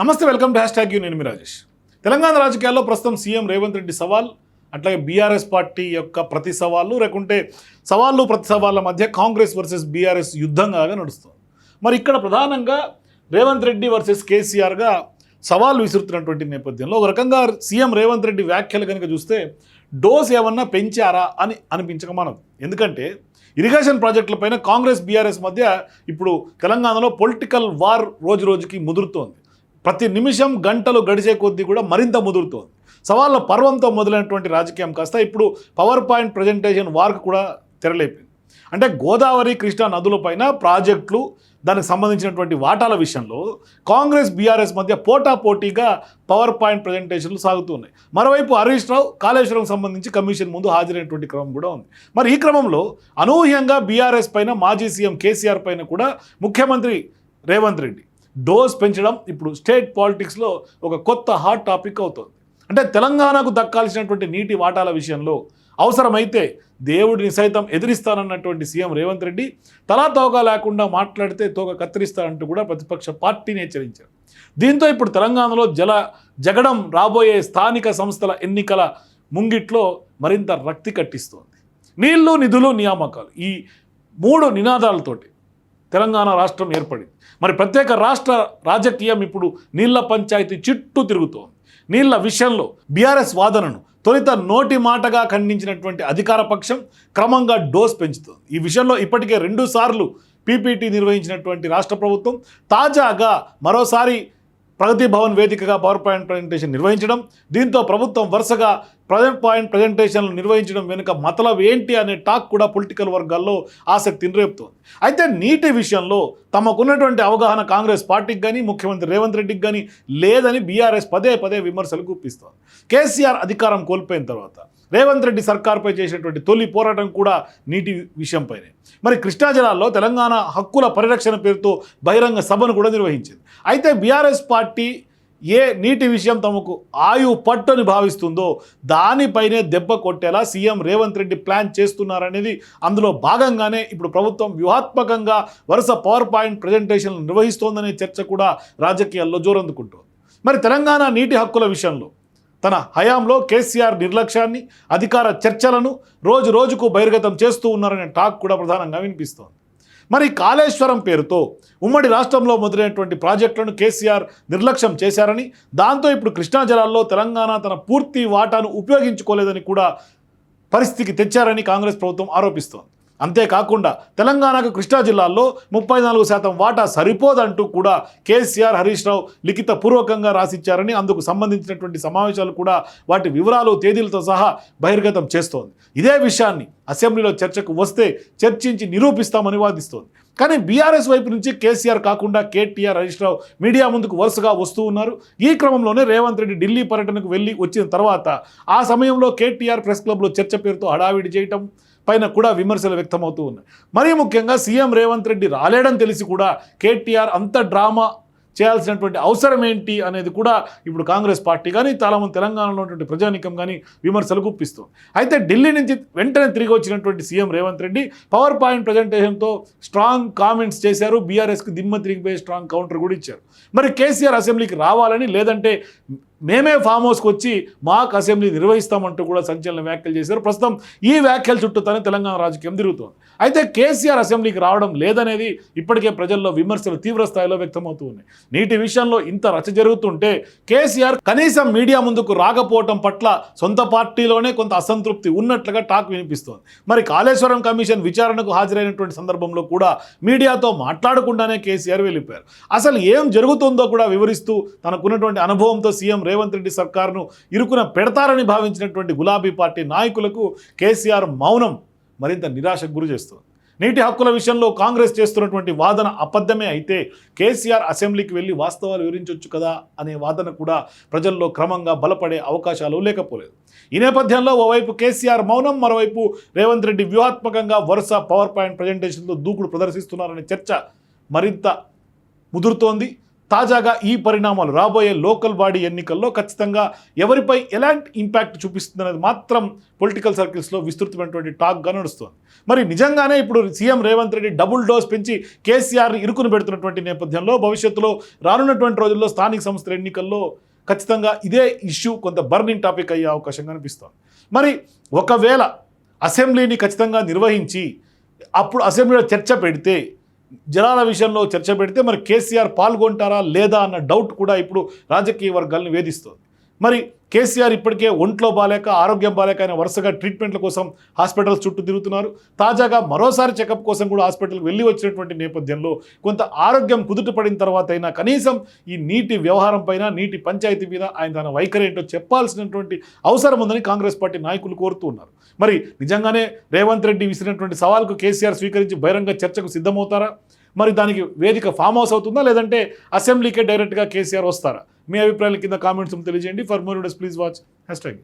నమస్తే welcome to hash tag U. నేను మీ రాజేష్. తెలంగాణ రాజకీయాల్లో ప్రస్తుతం సీఎం రేవంత్ రెడ్డి సవాల్ అట్లాగే బీఆర్ఎస్ పార్టీ యొక్క ప్రతి సవాళ్ళు లేకుంటే సవాళ్ళు ప్రతి సవాళ్ళ మధ్య కాంగ్రెస్ వర్సెస్ బీఆర్ఎస్ యుద్ధంగా నడుస్తుంది. మరి ఇక్కడ ప్రధానంగా రేవంత్ రెడ్డి వర్సెస్ కేసీఆర్గా సవాల్ విసురుతున్నటువంటి నేపథ్యంలో ఒక రకంగా సీఎం రేవంత్ రెడ్డి వ్యాఖ్యలు కనుక చూస్తే డోస్ ఏమన్నా పెంచారా అని అనిపించక మనదు. ఎందుకంటే ఇరిగేషన్ ప్రాజెక్టులపైన కాంగ్రెస్ బీఆర్ఎస్ మధ్య ఇప్పుడు తెలంగాణలో పొలిటికల్ వార్ రోజు రోజుకి ముదురుతోంది. ప్రతి నిమిషం గంటలు గడిచే కొద్దీ కూడా మరింత ముదురుతోంది. సవాళ్ళ పర్వంతో మొదలైనటువంటి రాజకీయం కాస్త ఇప్పుడు పవర్ పాయింట్ ప్రజెంటేషన్ వార్కు కూడా తెరలేపింది. అంటే గోదావరి కృష్ణా నదులపైన ప్రాజెక్టులు దానికి సంబంధించినటువంటి వాటాల విషయంలో కాంగ్రెస్ బీఆర్ఎస్ మధ్య పోటాపోటీగా పవర్ పాయింట్ ప్రజెంటేషన్లు సాగుతున్నాయి మరోవైపు హరీష్ రావు కాళేశ్వరం సంబంధించి కమిషన్ ముందు హాజరైనటువంటి క్రమం కూడా ఉంది. మరి ఈ క్రమంలో అనూహ్యంగా బీఆర్ఎస్ పైన మాజీ సీఎం కేసీఆర్ పైన కూడా ముఖ్యమంత్రి రేవంత్ రెడ్డి డోస్ పెంచడం ఇప్పుడు స్టేట్ పాలిటిక్స్లో ఒక కొత్త హాట్ టాపిక్ అవుతుంది. అంటే తెలంగాణకు దక్కాల్సినటువంటి నీటి వాటాల విషయంలో అవసరమైతే దేవుడిని సైతం ఎదిరిస్తానన్నటువంటి సీఎం రేవంత్ రెడ్డి తలా తోక లేకుండా మాట్లాడితే తోక కత్తిరిస్తానంటూ కూడా ప్రతిపక్ష పార్టీని హెచ్చరించారు. దీంతో ఇప్పుడు తెలంగాణలో జల జగడం రాబోయే స్థానిక సంస్థల ఎన్నికల ముంగిట్లో మరింత రక్తి కట్టిస్తోంది. నీళ్ళు నిధులు నియామకాలు ఈ మూడు నినాదాలతోటి తెలంగాణ రాష్ట్రం ఏర్పడింది. మరి ప్రత్యేక రాష్ట్ర రాజకీయం ఇప్పుడు నీళ్ళ పంచాయతీ చుట్టూ తిరుగుతోంది. నీళ్ళ విషయంలో బీఆర్ఎస్ వాదనను తొలిత నోటి మాటగా ఖండించినటువంటి అధికార పక్షం క్రమంగా డోస్ పెంచుతోంది. ఈ విషయంలో ఇప్పటికే రెండు సార్లు పీపీటీ నిర్వహించినటువంటి రాష్ట్ర ప్రభుత్వం తాజాగా మరోసారి ప్రగతి భవన్ వేదికగా పవర్ పాయింట్ ప్రజెంటేషన్ నిర్వహించడం దీంతో ప్రభుత్వం వరుసగా ప్రజెంట్ పాయింట్ ప్రజెంటేషన్లు నిర్వహించడం వెనుక మతలబ్ ఏంటి అనే టాక్ కూడా పొలిటికల్ వర్గాల్లో ఆసక్తిని రేపుతోంది అయితే నీటి విషయంలో తమకున్నటువంటి అవగాహన కాంగ్రెస్ పార్టీకి కానీ ముఖ్యమంత్రి రేవంత్ రెడ్డికి కానీ లేదని బీఆర్ఎస్ పదే పదే విమర్శలు గుప్పిస్తోంది. కేసీఆర్ అధికారం కోల్పోయిన తర్వాత రేవంత్ రెడ్డి సర్కార్పై చేసినటువంటి తొలి పోరాటం కూడా నీటి విషయంపైనే. మరి కృష్ణా జిల్లాలో తెలంగాణ హక్కుల పరిరక్షణ పేరుతో బహిరంగ సభను కూడా నిర్వహించింది. అయితే బీఆర్ఎస్ పార్టీ ఏ నీటి విషయం తమకు ఆయు పట్టుని భావిస్తుందో దానిపైనే దెబ్బ కొట్టేలా సీఎం రేవంత్ రెడ్డి ప్లాన్ చేస్తున్నారనేది అందులో భాగంగానే ఇప్పుడు ప్రభుత్వం వ్యూహాత్మకంగా వరుస పవర్ పాయింట్ ప్రజెంటేషన్లు నిర్వహిస్తోందనే చర్చ కూడా రాజకీయాల్లో జోరందుకుంటోంది. మరి తెలంగాణ నీటి హక్కుల విషయంలో తన హయాంలో కేసీఆర్ నిర్లక్ష్యాన్ని అధికార చర్చలను రోజు రోజుకు బహిర్గతం చేస్తూ ఉన్నారనే టాక్ కూడా ప్రధానంగా వినిపిస్తోంది. మరి కాళేశ్వరం పేరుతో ఉమ్మడి రాష్ట్రంలో మొదలైనటువంటి ప్రాజెక్టులను కేసీఆర్ నిర్లక్ష్యం చేశారని దాంతో ఇప్పుడు కృష్ణా జలాల్లో తెలంగాణ తన పూర్తి వాటాను ఉపయోగించుకోలేదని కూడా పరిస్థితికి తెచ్చారని కాంగ్రెస్ ప్రభుత్వం ఆరోపిస్తోంది. అంతేకాకుండా తెలంగాణకు కృష్ణా జిల్లాల్లో ముప్పై నాలుగు శాతం వాటా సరిపోదంటూ కూడా కేసీఆర్ హరీష్ రావు లిఖిత పూర్వకంగా రాసిచ్చారని అందుకు సంబంధించినటువంటి సమావేశాలు కూడా వాటి వివరాలు తేదీలతో సహా బహిర్గతం చేస్తోంది. ఇదే విషయాన్ని అసెంబ్లీలో చర్చకు వస్తే చర్చించి నిరూపిస్తామని వాదిస్తోంది. కానీ బీఆర్ఎస్ వైపు నుంచి కేసీఆర్ కాకుండా కేటీఆర్ హరీష్ రావు మీడియా ముందుకు వరుసగా వస్తూ ఉన్నారు. ఈ క్రమంలోనే రేవంత్ రెడ్డి ఢిల్లీ పర్యటనకు వెళ్ళి వచ్చిన తర్వాత ఆ సమయంలో కేటీఆర్ ప్రెస్ క్లబ్లో చర్చ పేరుతో హడావిడి చేయటం పైన కూడా విమర్శలు వ్యక్తమవుతూ ఉన్నాయి. మరీ ముఖ్యంగా సీఎం రేవంత్ రెడ్డి రాలేడని తెలిసి కూడా కేటీఆర్ అంత డ్రామా చేయాల్సినటువంటి అవసరం ఏంటి అనేది కూడా ఇప్పుడు కాంగ్రెస్ పార్టీ కానీ చాలామంది తెలంగాణలో ఉన్నటువంటి ప్రజానికం కానీ విమర్శలు గుప్పిస్తుంది. అయితే ఢిల్లీ నుంచి వెంటనే తిరిగి వచ్చినటువంటి CM Revanth Reddy power point ప్రజెంటేషన్తో strong comments చేశారు. బీఆర్ఎస్కి దిమ్మ తిరిగిపోయి స్ట్రాంగ్ కౌంటర్ కూడా ఇచ్చారు. మరి కేసీఆర్ అసెంబ్లీకి రావాలని లేదంటే మేమే ఫామ్ హౌస్కి వచ్చి మాకు అసెంబ్లీ నిర్వహిస్తామంటూ కూడా సంచలన వ్యాఖ్యలు చేశారు. ప్రస్తుతం ఈ వ్యాఖ్యల చుట్టూతోనే తెలంగాణ రాజకీయం తిరుగుతోంది. అయితే కేసీఆర్ అసెంబ్లీకి రావడం లేదనేది ఇప్పటికే ప్రజల్లో విమర్శలు తీవ్ర స్థాయిలో వ్యక్తమవుతూ ఉన్నాయి. నీటి విషయంలో ఇంత రచ జరుగుతుంటే కేసీఆర్ కనీసం మీడియా ముందుకు రాకపోవటం పట్ల సొంత పార్టీలోనే కొంత అసంతృప్తి ఉన్నట్లుగా టాక్ వినిపిస్తోంది. మరి కాళేశ్వరం కమిషన్ విచారణకు హాజరైనటువంటి సందర్భంలో కూడా మీడియాతో మాట్లాడకుండానే కేసీఆర్ వెళ్ళిపోయారు. అసలు ఏం జరుగుతుందో కూడా వివరిస్తూ తనకున్నటువంటి అనుభవంతో సీఎం రేవంత్ రెడ్డి సర్కారును ఇరుకున పెడతారని భావించినటువంటి గులాబీ పార్టీ నాయకులకు కేసీఆర్ మౌనం మరింత నిరాశకు గురి చేస్తుంది. నీటి హక్కుల విషయంలో కాంగ్రెస్ చేస్తున్నటువంటి వాదన అబద్ధమే అయితే కేసీఆర్ అసెంబ్లీకి వెళ్ళి వాస్తవాలు వివరించవచ్చు కదా అనే వాదన కూడా ప్రజల్లో క్రమంగా బలపడే అవకాశాలు లేకపోలేదు. ఈ నేపథ్యంలో ఓవైపు కేసీఆర్ మౌనం మరోవైపు రేవంత్ రెడ్డి వ్యూహాత్మకంగా వరుస పవర్ పాయింట్ ప్రజెంటేషన్తో దూకుడు ప్రదర్శిస్తున్నారనే చర్చ మరింత ముదురుతోంది. తాజాగా ఈ పరిణామాలు రాబోయే లోకల్ బాడీ ఎన్నికల్లో ఖచ్చితంగా ఎవరిపై ఎలాంటి ఇంపాక్ట్ చూపిస్తుందనేది మాత్రం పొలిటికల్ సర్కిల్స్లో విస్తృతమైనటువంటి టాక్గా నడుస్తుంది. మరి నిజంగానే ఇప్పుడు CM Revanth Reddy double dose పెంచి కేసీఆర్ ఇరుకును పెడుతున్నటువంటి నేపథ్యంలో భవిష్యత్తులో రానున్నటువంటి రోజుల్లో స్థానిక సంస్థల ఎన్నికల్లో ఖచ్చితంగా ఇదే ఇష్యూ కొంత బర్నింగ్ టాపిక్ అయ్యే అవకాశం కనిపిస్తోంది మరి ఒకవేళ అసెంబ్లీని ఖచ్చితంగా నిర్వహించి అప్పుడు అసెంబ్లీలో చర్చ పెడితే జనాల విషయంలో చర్చ పెడితే మరి కేసీఆర్ పాల్గొంటారా లేదా అన్న డౌట్ కూడా ఇప్పుడు రాజకీయ వర్గాలను వేధిస్తోంది. మరి కేసీఆర్ ఇప్పటికే ఒంట్లో బాలేక ఆరోగ్యం బాలేక ఆయన వరుసగా ట్రీట్మెంట్ల కోసం హాస్పిటల్స్ చుట్టూ తిరుగుతున్నారు. తాజాగా మరోసారి చెకప్ కోసం కూడా హాస్పిటల్కి వెళ్ళి వచ్చినటువంటి నేపథ్యంలో కొంత ఆరోగ్యం కుదుట పడిన తర్వాత అయినా కనీసం ఈ నీటి వ్యవహారం పైన నీటి పంచాయతీ మీద ఆయన తన వైఖరి ఏంటో చెప్పాల్సినటువంటి అవసరం ఉందని కాంగ్రెస్ పార్టీ నాయకులు కోరుతూ ఉన్నారు. మరి నిజంగానే రేవంత్ రెడ్డి విసిరినటువంటి సవాల్కు కేసీఆర్ స్వీకరించి బహిరంగ చర్చకు సిద్ధమవుతారా? మరి దానికి వేదిక ఫామ్ హౌస్ అవుతుందా? లేదంటే అసెంబ్లీకే డైరెక్ట్గా కేసీఆర్ వస్తారా? మీ అభిప్రాయాల కింద కామెంట్స్ తెలియజేయండి. For more please watch hash tag